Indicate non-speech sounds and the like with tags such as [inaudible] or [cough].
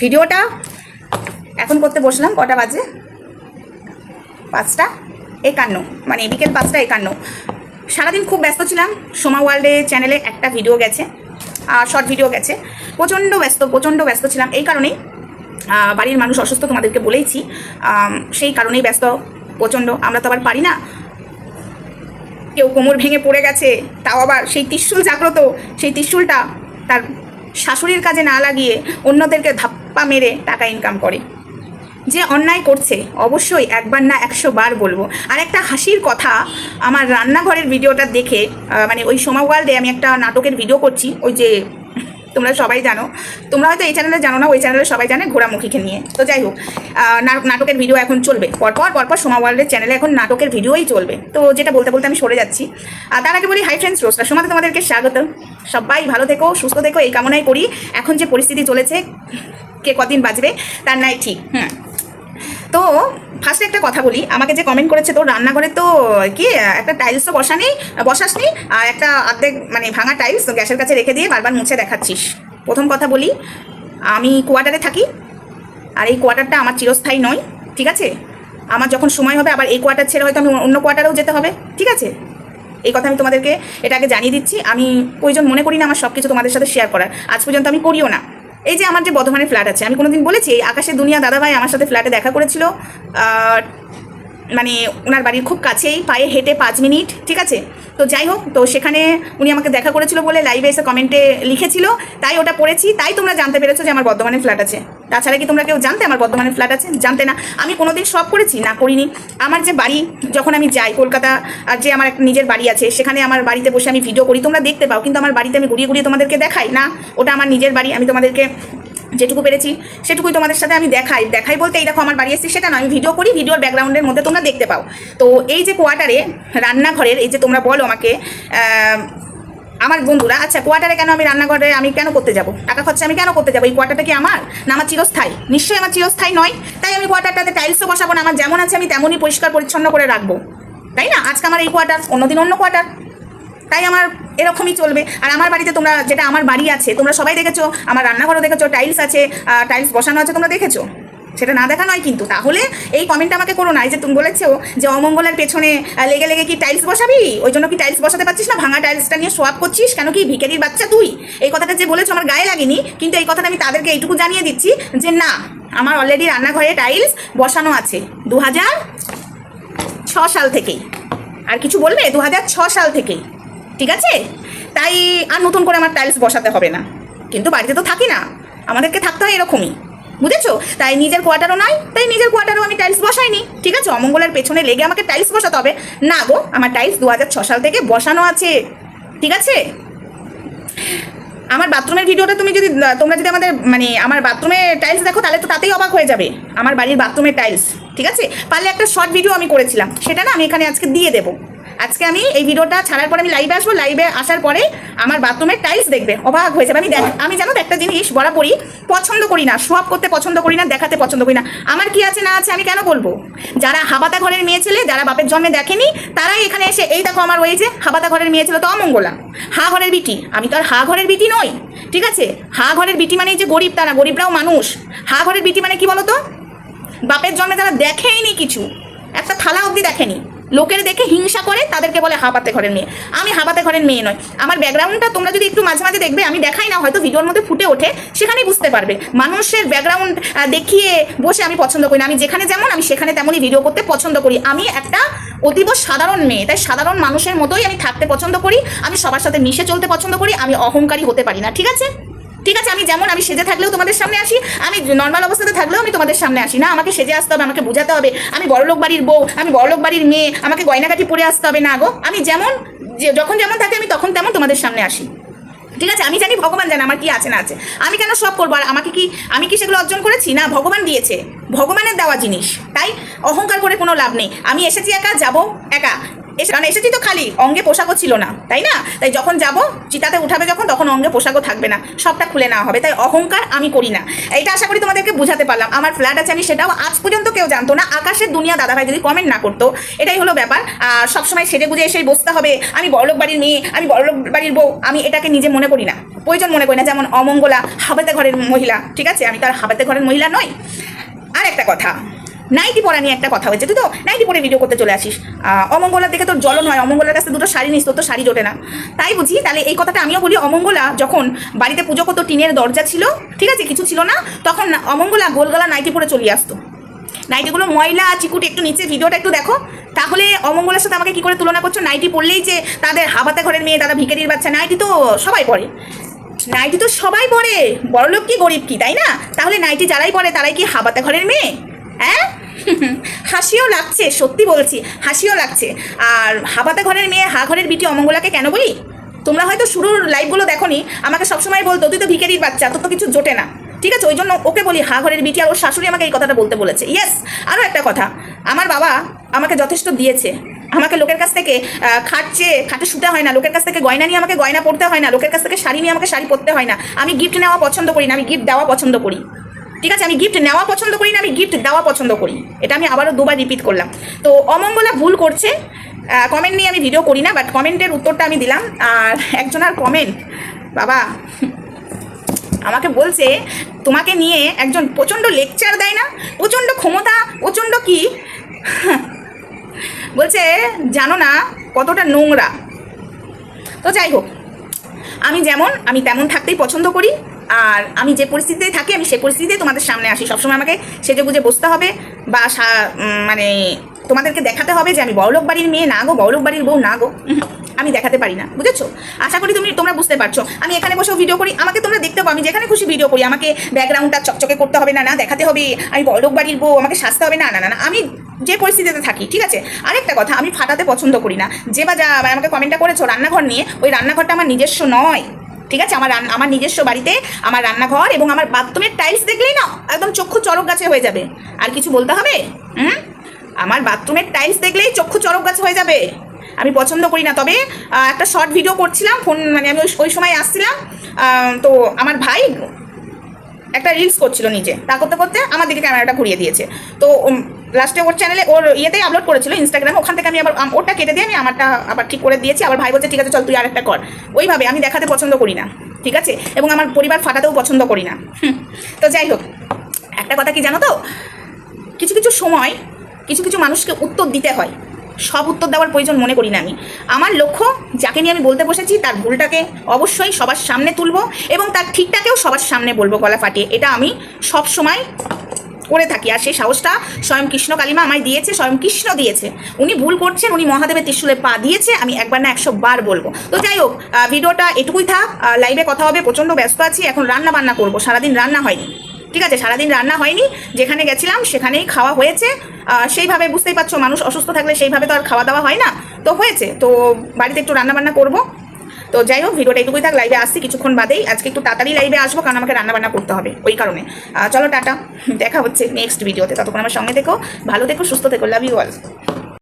ভিডিওটা এখন করতে বসলাম, কটা বাজে? পাঁচটা? একান্ন মানে বিকেল পাঁচটা একান্ন। সারাদিন খুব ব্যস্ত ছিলাম, সোমা ওয়ার্ল্ডে চ্যানেলে একটা ভিডিও গেছে শর্ট ভিডিও গেছে। প্রচণ্ড ব্যস্ত প্রচণ্ড ব্যস্ত ছিলাম, এই কারণেই বাড়ির মানুষ অসুস্থ তোমাদেরকে বলেইছি সেই কারণেই ব্যস্ত, প্রচণ্ড। আমরা তো আবার পারি না। কেউ কোমর ভেঙে পড়ে গেছে, তাও আবার সেই ত্রিশুল জাগ্রত, সেই ত্রিশুলটা তার শাশুড়ির কাজে না লাগিয়ে অন্যদেরকে ধাপ্পা মেরে টাকা ইনকাম করে। যে অন্যায় করছে, অবশ্যই একবার না একশো বার বলব। আর একটা হাসির কথা, আমার রান্নাঘরের ভিডিওটা দেখে মানে ওই সোমা ওয়ার্ল্ডে আমি একটা নাটকের ভিডিও করছি, ওই যে, তোমরা সবাই জানো। তোমরা হয়তো এই চ্যানেলে জানো না, ওই চ্যানেলে সবাই জানে ঘোড়ামুখীকে নিয়ে। তো যাই হোক নাটকের ভিডিও এখন চলবে। পরপর পরপর সোমা ওয়ার্ল্ডের চ্যানেলে এখন নাটকের ভিডিওই চলবে। তো যেটা বলতে বলতে আমি সরে যাচ্ছি। আর তার আগে বলি হাই ফ্রেন্ডস রোস্টার সোমাতে তোমাদেরকে স্বাগত সবাই ভালো থেকো, সুস্থ থেকো, এই কামনাই করি। এখন যে পরিস্থিতি চলেছে কে কদিন বাজবে, তার নাই ঠিক, হুম। তো ফার্স্টে একটা কথা বলি, আমাকে যে কমেন্ট করেছে তো রান্নাঘরে তো কি, একটা টাইলসও বসা নেই বসাসনি, আর একটা অর্ধেক মানে ভাঙা টাইলস গ্যাসের কাছে রেখে দিয়ে বারবার মুছে দেখাচ্ছিস। প্রথম কথা বলি, আমি কোয়ার্টারে থাকি, আর এই কোয়ার্টারটা আমার চিরস্থায়ী নয়, ঠিক আছে? আমার যখন সময় হবে, আবার এই কোয়ার্টার ছেড়ে হয়তো আমি অন্য কোয়ার্টারেও যেতে হবে, ঠিক আছে? এই কথা আমি তোমাদেরকে এটা আগে জানিয়ে দিচ্ছি, আমি প্রয়োজন মনে করি না আমার সব কিছু তোমাদের সাথে শেয়ার করার, আজ পর্যন্ত আমি করিও না। এই যে আমার যে বর্ধমানের ফ্ল্যাট আছে, আমি কোনোদিন বলেছি, এই আকাশের দুনিয়া দাদাভাই আমার সাথে ফ্ল্যাটে দেখা করেছিল মানে ওনার বাড়ির খুব কাছেই, পায়ে হেঁটে পাঁচ মিনিট, ঠিক আছে? তো যাই হোক, তো সেখানে উনি আমাকে দেখা করেছিল বলে লাইভে এসে কমেন্টে লিখেছিল, তাই ওটা পড়েছি, তাই তোমরা জানতে পেরেছ যে আমার বর্ধমানের ফ্ল্যাট আছে। তাছাড়া কি তোমরা কেউ জানতে আমার বর্ধমানের ফ্ল্যাট আছে? জানতে না। আমি কোনোদিন সব করেছি? না, করিনি। আমার যে বাড়ি, যখন আমি যাই কলকাতা, আর যে আমার নিজের বাড়ি আছে, সেখানে আমার বাড়িতে বসে আমি ভিডিও করি, তোমরা দেখতে পাও, কিন্তু আমার বাড়িতে আমি ঘুরিয়ে ঘুরিয়ে তোমাদেরকে দেখাই, না? ওটা আমার নিজের বাড়ি, আমি তোমাদেরকে যেটুকু পেরেছি, সেটুকুই তোমাদের সাথে আমি দেখাই। দেখাই বলতে এই দেখো, আমার বাড়ি এসেছি সেটা না, আমি ভিডিও করি ভিডিওর ব্যাকগ্রাউন্ডের মধ্যে তোমরা দেখতে পাও। তো এই যে কোয়ার্টারে রান্নাঘরের, এই যে তোমরা বলো আমাকে আমার বন্ধুরা আচ্ছা কোয়ার্টারে কেন আমি রান্নাঘরে, আমি কেন করতে যাব? টাকা খরচা আমি কেন করতে যাব? এই কোয়ার্টারটা কি আমার? না আমার চিরস্থায়ী? নিশ্চয়ই আমার চিরস্থায়ী নয়। তাই আমি কোয়ার্টারটাতে টাইলসও বসাবো না, আমার যেমন আছে আমি তেমনই পরিষ্কার পরিচ্ছন্ন করে রাখব। তাই না? আজকে আমার এই কোয়ার্টার অন্যদিন অন্য কোয়ার্টার তাই আমার এরকমই চলবে। আর আমার বাড়িতে তোমরা যেটা আমার বাড়ি আছে, তোমরা সবাই দেখেছ, আমার রান্নাঘরও দেখেছ টাইলস আছে টাইলস বসানো আছে, তোমরা দেখেছ? সেটা না দেখা নয় কিন্তু। তাহলে এই কমেন্ট আমাকে করো না, এই যে তুমি বলেছ যে অমঙ্গলের পেছনে লেগে লেগে কি টাইলস বসাবি? ওই জন্য কি টাইলস বসাতে পারছিস না? ভাঙা টাইলসটা নিয়ে সোয়াপ করছিস? কেন কি ভিখারির বাচ্চা তুই? এই কথাটা যে বলেছ আমার গায়ে লাগেনি, কিন্তু এই কথাটা আমি তাদেরকে এইটুকু জানিয়ে দিচ্ছি যে না, আমার অলরেডি রান্নাঘরে টাইলস বসানো আছে। দু হাজার ছ সাল থেকেই। আর কিছু বলবে? দু হাজার ছ সাল থেকেই। ঠিক আছে? তাই আর নতুন করে আমার টাইলস বসাতে হবে না। কিন্তু বাড়িতে তো থাকি না। আমাদেরকে থাকতে হয় এরকমই। বুঝেছ? তাই নিজের কোয়ার্টারও নয় তাই নিজের কোয়ার্টারও আমি টাইলস বসাইনি। ঠিক আছে? অমঙ্গলের পেছনে লেগে আমাকে টাইলস বসাতে হবে। না গো, আমার টাইলস দু হাজার ছ সাল থেকে বসানো আছে। ঠিক আছে? আমার বাথরুমের ভিডিওটা তুমি যদি তোমরা যদি আমাদের মানে আমার বাথরুমে টাইলস দেখো, তাহলে তো তাতেই অবাক হয়ে যাবে। আমার বাড়ির বাথরুমের টাইলস, ঠিক আছে? পারলে একটা শর্ট ভিডিও আমি করেছিলাম। সেটা না আমি এখানে আজকে দিয়ে দেবো। আজকে আমি এই ভিডিওটা ছাড়ার পরে আমি লাইভে আসব। লাইভে আসার পরে আমার বাথরুমের টাইলস দেখবে। অবাক হয়ে যাবে আমি দেখ আমি জানো তো একটা জিনিস বরাবরই পছন্দ করি না। সোয়াপ করতে পছন্দ করি না, দেখাতে পছন্দ করি না। আমার কি আছে না আছে আমি কেন বলব? যারা হাবাতা ঘরের মেয়ে ছেলে, যারা বাপের জন্মে দেখেনি, তারাই এখানে এসে, এই দেখো আমার যে হাবাতা ঘরের মেয়ে ছিল তো অমঙ্গলা। হা ঘরের বিটি। আমি তো আর হা ঘরের বিটি নই। ঠিক আছে? হা ঘরের বিটি মানে যে গরিব তারা, গরিবরাও মানুষ। হা ঘরের বিটি মানে কি বলতো? বাপের জন্মে তারা দেখেইনি কিছু। একটা থালা অবধি দেখেনি। লোকের দেখে হিংসা করে, তাদেরকে বলে হাঁপাতে ঘরের মেয়ে। আমি হাবাতে ঘরের মেয়ে নয় আমার ব্যাকগ্রাউন্ডটা তোমরা যদি একটু মাঝে মাঝে দেখবে, আমি দেখাই না, হয়তো ভিডিওর মধ্যে ফুটে ওঠে, সেখানেই বুঝতে পারবে। মানুষের ব্যাকগ্রাউন্ড দেখিয়ে বসে আমি পছন্দ করি না। আমি যেখানে যেমন, আমি সেখানে তেমনই ভিডিও করতে পছন্দ করি। আমি একটা অতীব সাধারণ মেয়ে, তাই সাধারণ মানুষের মতোই আমি থাকতে পছন্দ করি। আমি সবার সাথে মিশে চলতে পছন্দ করি। আমি অহংকারী হতে পারি না, ঠিক আছে? ঠিক আছে, আমি যেমন, আমি সেজে থাকলেও তোমাদের সামনে আসি, আমি নর্মাল অবস্থাতে থাকলেও আমি তোমাদের সামনে আসি। না, আমাকে সেজে আসতে হবে, আমাকে বোঝাতে হবে। আমি বড়লোক বাড়ির বউ, আমি বড়লোক বাড়ির মেয়ে, আমাকে গয়নাকাটি পরে আসতে হবে। না গো, আমি যেমন, যে যখন যেমন থাকি, আমি তখন তেমন তোমাদের সামনে আসি। ঠিক আছে, আমি জানি ভগবান জানে আমার কি আছে, না আছে। আমি কেন সব করব? আর আমাকে কি, আমি কি সেগুলো অর্জন করেছি? না, ভগবান দিয়েছে। ভগবানের দেওয়া জিনিস। তাই অহংকার করে কোনো লাভ নেই। আমি এসেছি একা, যাব একা। এসে কারণ এসেছি তো খালি, অঙ্গে পোশাকও ছিল না, তাই না? তাই যখন যাব, চিতাতে উঠাবে যখন, তখন অঙ্গে পোশাকও থাকবে না, সবটা খুলে নেওয়া হবে, তাই অহংকার আমি করি না। এটা আশা করি তোমাদেরকে বুঝাতে পারলাম। আমার ফ্ল্যাট আছে, আমি সেটাও আজ পর্যন্ত কেউ জানতো না, আকাশের দুনিয়া দাদাভাই যদি কমেন্ট না করতো, এটাই হলো ব্যাপার। আর সবসময় সেজে বুঝে এসেই বসতে হবে, আমি বড়লোক বাড়ির মেয়ে, আমি বড়লোক বাড়ির বউ, আমি এটাকে নিজে মনে করি না। প্রয়োজন মনে করি না, যেমন অমঙ্গলা হাবাতে ঘরের মহিলা, ঠিক আছে? আমি তো আর হাবাতে ঘরের মহিলা নই। আর একটা কথা নাইটি পরা নিয়ে একটা কথা হয়েছে, তুই তো নাইটি পরে ভিডিও করতে চলে আসিস। অমঙ্গলার দেখে তোর জ্বলন হয়, অমঙ্গলার কাছে দুটো শাড়ি নিস, তোর তো শাড়ি জোটে না। তাই বুঝি, তাহলে এই কথাটা আমিও বলি, অমঙ্গলা যখন বাড়িতে পুজো করতো, টিনের দরজা ছিল, ঠিক আছে, কিছু ছিল না, তখন অমঙ্গলা গোলগলা নাইটি পরে চলে আসতো। নাইটিগুলো ময়লা, চিকুটি, একটু নিচে, ভিডিওটা একটু দেখো। তাহলে অমঙ্গলের সাথে আমাকে কি করে তুলনা করছ? নাইটি পরলেই যে তাদের হাবাতে ঘরের মেয়ে তারা ভিখারির বাচ্চা, নাইটি তো সবাই পরে। নাইটি তো সবাই পরে, বড়লোক কি, গরিব কি, তাই না? তাহলে নাইটি যারাই পরে, তারাই কি হাবাতে ঘরের মেয়ে? হ্যাঁ? হাসিও লাগছে, সত্যি বলছি, হাসিও লাগছে। আর হাবাতে ঘরের মেয়ে, হা ঘরের বিটি অমঙ্গলাকে কেন বলি? তোমরা হয়তো শুরুর লাইভগুলো দেখোনি, আমাকে সবসময় বলতো, তুই তো ভিখারির বাচ্চা, তোর তো কিছু জোটে না। ঠিক আছে ওই জন্য ওকে বলি হা ঘরের বিটি, আর ওর শাশুড়ি আমাকে এই কথাটা বলতে বলেছে। ইয়েস আরও একটা কথা, আমার বাবা আমাকে যথেষ্ট দিয়েছে। আমাকে লোকের কাছ থেকে খাটছে, খাটে শুতে হয় না, লোকের কাছ থেকে গয়না নিয়ে আমাকে গয়না পড়তে হয় না, লোকের কাছ থেকে শাড়ি নিয়ে আমাকে শাড়ি পরতে হয় না। আমি গিফট নেওয়া পছন্দ করি না, আমি গিফট দেওয়া পছন্দ করি। ঠিক আছে, আমি গিফট নেওয়া পছন্দ করি না, আমি গিফট দেওয়া পছন্দ করি। এটা আমি আবারও দুবার রিপিট করলাম। তো অমঙ্গলা ভুল করছে। কমেন্ট নিয়ে আমি ভিডিও করি না বাট কমেন্টের উত্তরটা আমি দিলাম। আর একজনের কমেন্ট বাবা, আমাকে বলছে, তোমাকে নিয়ে একজন প্রচণ্ড লেকচার দেয় না? প্রচণ্ড ক্ষমতা, প্রচণ্ড কি? বলছে, জানো না, কতটা নোংরা। তো যাই হোক, আমি যেমন, আমি তেমন থাকতেই পছন্দ করি। আর আমি যে পরিস্থিতিতে থাকি, আমি সে পরিস্থিতিতে তোমাদের সামনে আসি। সবসময় আমাকে সেজে গুজে বসতে হবে বা মানে তোমাদেরকে দেখাতে হবে যে আমি বড়লোক বাড়ির মেয়ে। না গো, বড়লোক বাড়ির বউ না গো। [laughs] আমি দেখাতে পারি না, বুঝেছ? আশা করি তুমি, তোমরা বুঝতে পারছ। আমি এখানে বসেও ভিডিও করি, আমাকে তোমরা দেখতে পাবো আমি যেখানে খুশি ভিডিও করি। আমাকে ব্যাকগ্রাউন্ডটা চকচকে করতে হবে। না না, দেখাতে হবে। আমি বড়লোক বাড়ির বউ, আমাকে সাজতে হবে। না না না আমি যে পরিস্থিতিতে থাকি, ঠিক আছে? আরেকটা কথা, আমি ফাটাতে পছন্দ করি না। যে বা যা আমাকে কমেন্টটা করেছ রান্নাঘর নিয়ে, ওই রান্নাঘরটা আমার নিজস্ব নয়। ঠিক আছে? আমার আমার নিজস্ব বাড়িতে আমার রান্নাঘর এবং আমার বাথরুমের টাইলস দেখলেই না, একদম চক্ষু চরক গাছে হয়ে যাবে। আর কিছু বলতে হবে? হুম? আমার বাথরুমের টাইলস দেখলেই চক্ষু চরক গাছ হয়ে যাবে। আমি পছন্দ করি না, তবে একটা শর্ট ভিডিও করছিলাম ফোন মানে আমি ওই সময় আসছিলাম তো আমার ভাই একটা রিলস করছিল নিজে। তা করতে করতে আমার দিকে ক্যামেরাটা ঘুরিয়ে দিয়েছে। তো লাস্টে ওর চ্যানেলে ওর ইয়েতেই আপলোড করেছিল ইনস্টাগ্রামে ওখান থেকে আমি আবার ওরটা কেটে দিয়ে আমি আমারটা আবার ঠিক করে দিয়েছি। আবার ভাই বলছে, ঠিক আছে, চল তুই আরেকটা কর। ওইভাবে আমি দেখাতে পছন্দ করি না, ঠিক আছে? এবং আমার পরিবার ফাটাতেও পছন্দ করি না। তো যাই হোক, একটা কথা কি জানো তো? কিছু কিছু সময়, কিছু কিছু মানুষকে উত্তর দিতে হয়। সব উত্তর দেওয়ার প্রয়োজন মনে করি না আমি। আমার লক্ষ্য, যাকে নিয়ে আমি বলতে বসেছি, তার ভুলটাকে অবশ্যই সবার সামনে তুলব এবং তার ঠিকটাকেও সবার সামনে বলব গলা ফাটিয়ে। এটা আমি সব সময় করে থাকি আর সেই সাহসটা স্বয়ং কৃষ্ণ কালিমা আমায় দিয়েছে, স্বয়ং কৃষ্ণ দিয়েছে। উনি ভুল করছেন, উনি মহাদেবের ত্রিশুলে পা দিয়েছে, আমি একবার না একশো বার বলব। তো যাই হোক ভিডিওটা এটুকুই থাক লাইভে কথা হবে, প্রচণ্ড ব্যস্ত আছি, এখন রান্না বান্না করব, সারাদিন রান্না হয়নি। ঠিক আছে, সারাদিন রান্না হয়নি, যেখানে গেছিলাম সেখানেই খাওয়া হয়েছে। সেইভাবে বুঝতেই পারছ, মানুষ অসুস্থ থাকলে সেইভাবে তো আর খাওয়া দাওয়া হয় না। তো হয়েছে, তো বাড়িতে একটু রান্না বান্না করব। তো যাই হোক, ভিডিওটা এটুকুই থাক লাইভে আসছি কিছুক্ষণ বাদেই। আজকে একটু তাড়াতাড়ি লাইভে আসব, কারণ আমাকে রান্না বান্না করতে হবে, ওই কারণে। চলো টাটা, দেখা হচ্ছে নেক্সট ভিডিওতে ততক্ষণ আমার সঙ্গে থেকো, ভালো থেকো, সুস্থ থেকো লাভ ইউ অল